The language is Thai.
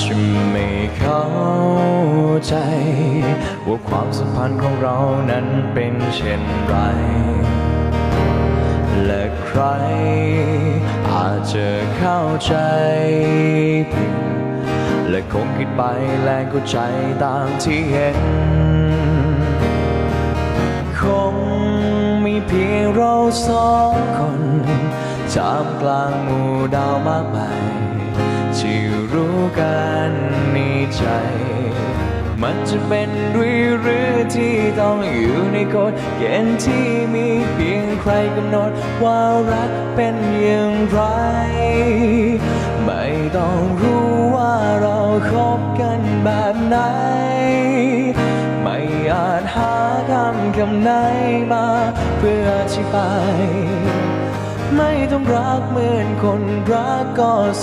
จะไม่เข้าใจ ว่าความสัมพันธ์ของเรานั้นเป็นเช่นไร และใครอาจจะเข้าใจผิดและคงคิดไปแรงเข้าใจตามที่เห็น คงมีเพียงเราสองคนท่ามกลางหมู่ดาวมากมายที่รู้กัน มันจะเป็นด้วยหรือที่ต้องอยู่ในกฎเกณฑ์ที่มีเพียงใครกำหนด ว่ารักเป็นอย่างไร ไม่ต้องรู้ว่าเราคบกันแบบไหน ไม่อาจหาคำคำไหนมาเพื่ออธิบาย ไม่ต้องรักเหมือนคนรักก็ส